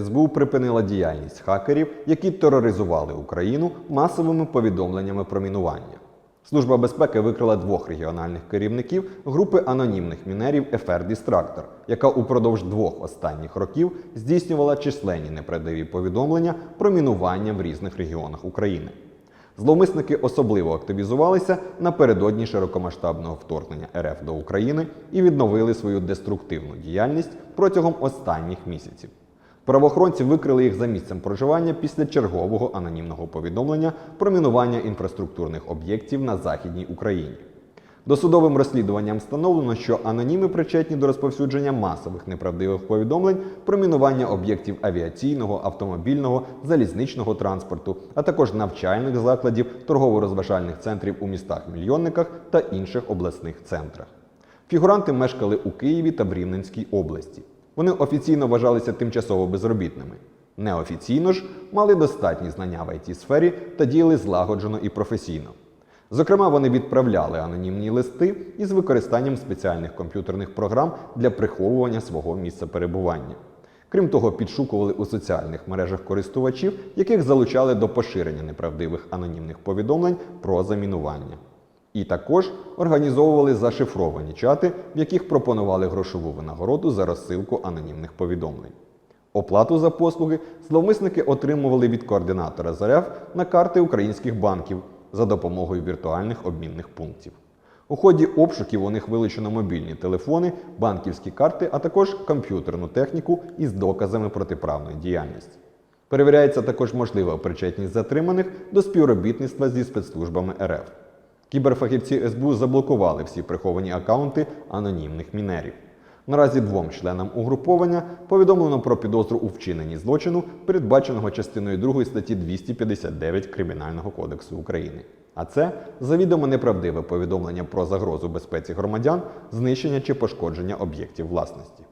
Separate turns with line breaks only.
СБУ припинила діяльність хакерів, які тероризували Україну масовими повідомленнями про мінування. Служба безпеки викрила двох регіональних керівників групи анонімних мінерів FR Distractor, яка упродовж двох останніх років здійснювала численні неправдиві повідомлення про мінування в різних регіонах України. Зловмисники особливо активізувалися напередодні широкомасштабного вторгнення РФ до України і відновили свою деструктивну діяльність протягом останніх місяців. Правоохоронці викрили їх за місцем проживання після чергового анонімного повідомлення про мінування інфраструктурних об'єктів на Західній Україні. Досудовим розслідуванням встановлено, що аноніми причетні до розповсюдження масових неправдивих повідомлень про мінування об'єктів авіаційного, автомобільного, залізничного транспорту, а також навчальних закладів, торгово-розважальних центрів у містах-мільйонниках та інших обласних центрах. Фігуранти мешкали у Києві та в Рівненській області. Вони офіційно вважалися тимчасово безробітними. Неофіційно ж мали достатні знання в it сфері та діяли злагоджено і професійно. Зокрема, вони відправляли анонімні листи із використанням спеціальних комп'ютерних програм для приховування свого місця перебування. Крім того, підшукували у соціальних мережах користувачів, яких залучали до поширення неправдивих анонімних повідомлень про замінування. І також організовували зашифровані чати, в яких пропонували грошову винагороду за розсилку анонімних повідомлень. Оплату за послуги зловмисники отримували від координатора ЗРФ на карти українських банків за допомогою віртуальних обмінних пунктів. У ході обшуків у них вилучено мобільні телефони, банківські карти, а також комп'ютерну техніку із доказами протиправної діяльності. Перевіряється також можлива причетність затриманих до співробітництва зі спецслужбами РФ. Кіберфахівці СБУ заблокували всі приховані акаунти анонімних мінерів. Наразі двом членам угруповання повідомлено про підозру у вчиненні злочину, передбаченого частиною 2 статті 259 Кримінального кодексу України. А це завідомо неправдиве повідомлення про загрозу безпеці громадян, знищення чи пошкодження об'єктів власності.